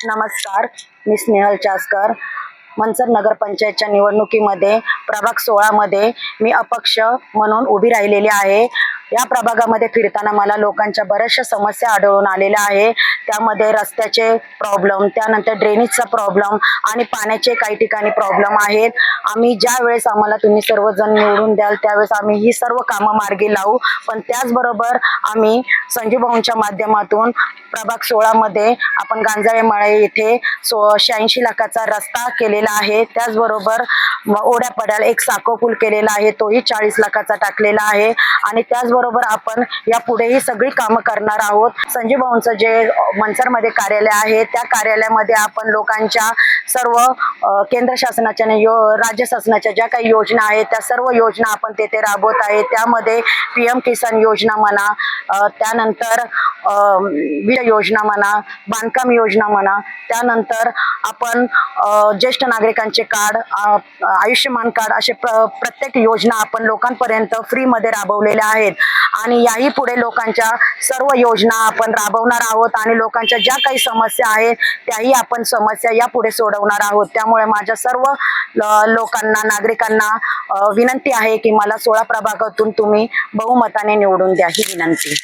नमस्कार मी स्नेहल चासकर. मनसर नगरपंचायतच्या निवडणुकीमध्ये प्रभाग सोळामध्ये मी अपक्ष म्हणून उभी राहिलेली आहे. या प्रभागामध्ये फिरताना मला लोकांच्या बऱ्याचशा समस्या आढळून आलेल्या आहे. त्यामध्ये रस्त्याचे प्रॉब्लेम त्यानंतर ड्रेनेजचा प्रॉब्लेम आणि पाण्याचे काही ठिकाणी प्रॉब्लेम आहेत. आम्ही ज्या वेळेस आम्हाला तुम्ही सर्वजण निवडून द्याल त्यावेळेस आम्ही ही सर्व कामं मार्गी लावू. पण त्याचबरोबर आम्ही संजू भाऊंच्या माध्यमातून प्रभाग सोळामध्ये आपण गांजाळे मळे येथे सो शहाऐंशी लाखाचा रस्ता केलेला आहे. त्याचबरोबर ओढ्या पड्याला एक साको पूल केलेला आहे तोही चाळीस लाखाचा टाकलेला आहे. आणि त्याचबरोबर आपण यापुढेही सगळी कामं करणार आहोत. संजीव भाऊंचं जे मनसरमध्ये कार्यालय आहे त्या कार्यालयामध्ये आपण लोकांच्या सर्व केंद्र शासनाच्या यो राज्य शासनाच्या ज्या काही योजना आहेत त्या सर्व योजना आपण तेथे राबवत आहे. त्यामध्ये पी एम किसान योजना म्हणा त्यानंतर विड वीज योजना म्हणा बांधकाम योजना म्हणा त्यानंतर आपण ज्येष्ठ नागरिकांचे कार्ड आयुष्यमान कार्ड असे प्र प्रत्येक योजना आपण लोकांपर्यंत फ्रीमध्ये राबवलेल्या आहेत. आणि याही पुढे लोकांच्या सर्व योजना आपण राबवणार आहोत आणि लोकांच्या ज्या काही समस्या आहेत त्याही आपण समस्या यापुढे सोडवणार आहोत. त्यामुळे माझ्या सर्व लोकांना नागरिकांना विनंती आहे की मला सोळा प्रभागातून तुम्ही बहुमताने निवडून द्या ही विनंती.